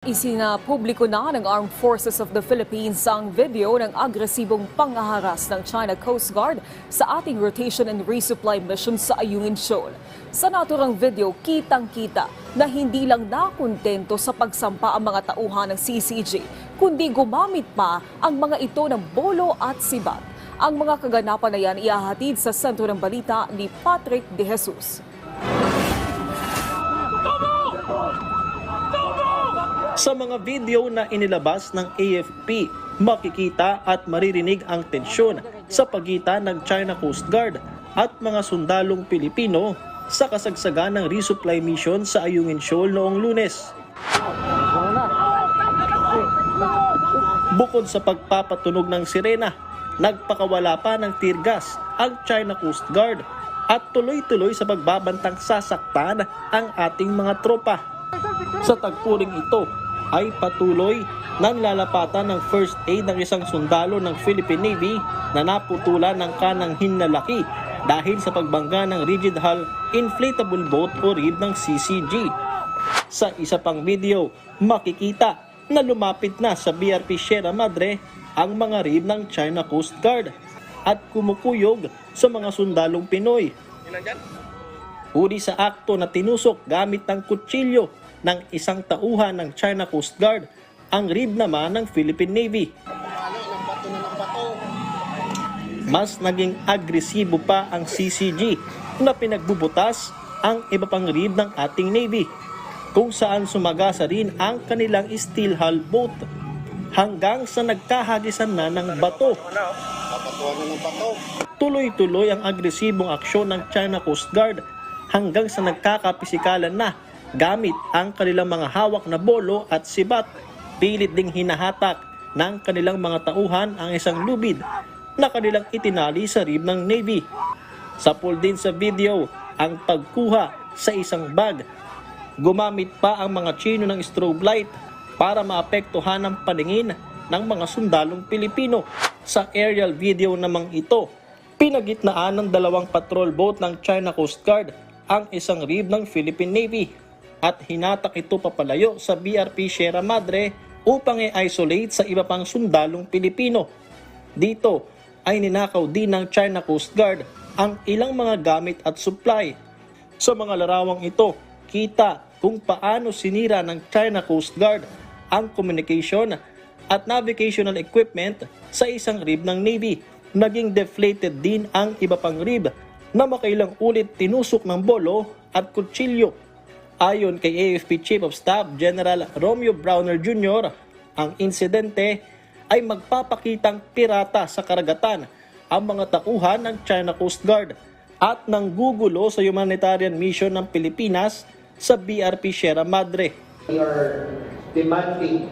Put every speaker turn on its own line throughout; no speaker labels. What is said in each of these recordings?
Isinapubliko na ng Armed Forces of the Philippines ang video ng agresibong pangaharas ng China Coast Guard sa ating rotation and resupply mission sa Ayungin Shoal. Sa naturang video, kitang-kita na hindi lang nakontento sa pagsampa ang mga tauhan ng CCG, kundi gumamit pa ang mga ito ng bolo at sibat. Ang mga kaganapan na yan iahatid sa sentro ng balita ni Patrick De Jesus.
Sa mga video na inilabas ng AFP, makikita at maririnig ang tensyon sa pagitan ng China Coast Guard at mga sundalong Pilipino sa kasagsagan ng resupply mission sa Ayungin Shoal noong lunes. Bukod sa pagpapatunog ng sirena, nagpakawala pa ng tear gas ang China Coast Guard at tuloy-tuloy sa pagbabantang sasaktan ang ating mga tropa. Sa tagpuring ito ay patuloy na nilalapatan ng first aid ng isang sundalo ng Philippine Navy na naputulan ng kanang hinlalaki dahil sa pagbangga ng rigid hull inflatable boat o RIB ng CCG. Sa isa pang video, makikita na lumapit na sa BRP Sierra Madre ang mga RIB ng China Coast Guard at kumukuyog sa mga sundalong Pinoy. Huli sa akto na tinusok gamit ng kutsilyo ng isang tauhan ng China Coast Guard, ang rib naman ng Philippine Navy. Mas naging agresibo pa ang CCG na pinagbubutas ang iba pang rib ng ating Navy kung saan sumagasa rin ang kanilang steel hull boat hanggang sa nagkahagisan na ng bato. Tuloy-tuloy ang agresibong aksyon ng China Coast Guard hanggang sa nagkakapisikalan na gamit ang kanilang mga hawak na bolo at sibat. Pilit ding hinahatak ng kanilang mga tauhan ang isang lubid na kanilang itinali sa rib ng Navy. Sa pool din sa video ang pagkuha sa isang bag. Gumamit pa ang mga chino ng strobe light para maapektuhan ang paningin ng mga sundalong Pilipino. Sa aerial video namang ito, pinagitnaan ng dalawang patrol boat ng China Coast Guard ang isang rib ng Philippine Navy at hinatak ito papalayo sa BRP Sierra Madre upang i-isolate sa iba pang sundalong Pilipino. Dito ay ninakaw din ng China Coast Guard ang ilang mga gamit at supply. Sa mga larawang ito, kita kung paano sinira ng China Coast Guard ang communication at navigational equipment sa isang rib ng Navy. Naging deflated din ang iba pang rib na makailang ulit tinusok ng bolo at kutsilyo. Ayon kay AFP Chief of Staff General Romeo Browner Jr., ang insidente ay magpapakitang pirata sa karagatan ang mga tauhan ng China Coast Guard at nanggugulo sa humanitarian mission ng Pilipinas sa BRP Sierra Madre.
We are demanding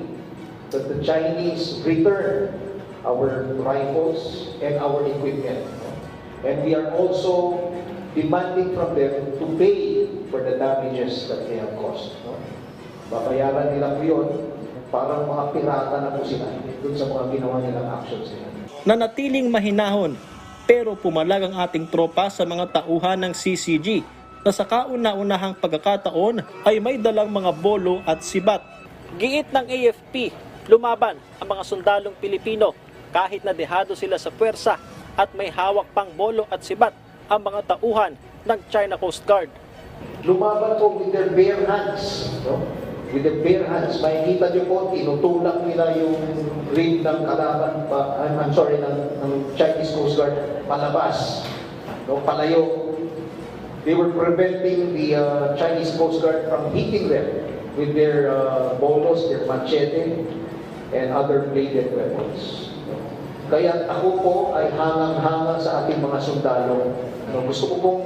that the Chinese return our rifles and our equipment. And we are also demanding from them to pay for the damages that they have caused. no? Babayaran nila po yun, parang mga pirata na po sila dun sa mga ginawa nilang actions nila.
Nanatiling mahinahon pero pumalag ang ating tropa sa mga tauhan ng CCG na sa kauna-unahang pagkakataon ay may dalang mga bolo at sibat. Giit ng AFP, lumaban ang mga sundalong Pilipino kahit na dehado sila sa puwersa at may hawak pang bolo at sibat ang mga tauhan ng China Coast Guard.
Lumaban po with their bare hands. No? With their bare hands. Makikita niyo po, tinutulak nila yung ring ng kalaban, pa, I'm, I'm sorry, ng, ng Chinese Coast Guard palabas. No? Palayo. They were preventing the uh, Chinese Coast Guard from hitting them with their uh, bolos, their machete, and other bladed weapons. Kaya ako po ay hangang-hanga sa ating mga sundalo. No? Gusto ko pong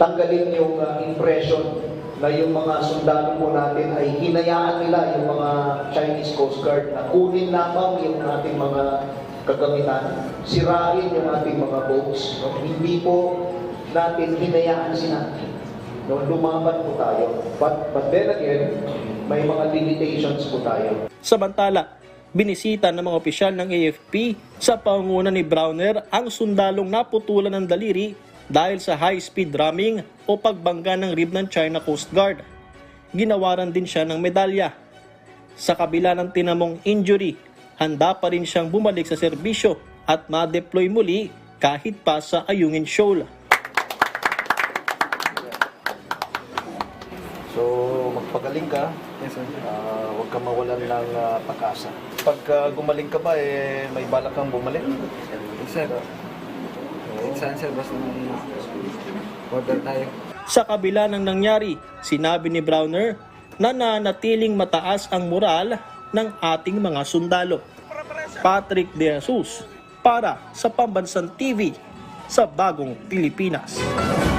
tanggalin yung uh, impression na yung mga sundalo po natin ay hinayaan nila yung mga Chinese Coast Guard na kunin lamang yung ating mga kagamitan, sirain yung ating mga boats. No? Hindi po natin hinayaan sila. No? Lumaban po tayo. But, but then again, may mga limitations po tayo.
Samantala, binisita ng mga opisyal ng AFP sa pangunguna ni Browner ang sundalong naputulan ng daliri dahil sa high-speed ramming o pagbangga ng rib ng China Coast Guard. Ginawaran din siya ng medalya. Sa kabila ng tinamong injury, handa pa rin siyang bumalik sa serbisyo at ma-deploy muli kahit pa sa Ayungin Shoal.
Magpagaling ka. Ah, huwag ka mawalan ng ah, pag-asa. Pag ah, gumaling ka ba, eh, may balak kang bumalik?
Sir, saan sir, basta may order tayo.
Sa kabila ng nangyari, sinabi ni Browner na nanatiling mataas ang moral ng ating mga sundalo. Patrick De Jesus para sa Pambansang TV sa Bagong Pilipinas.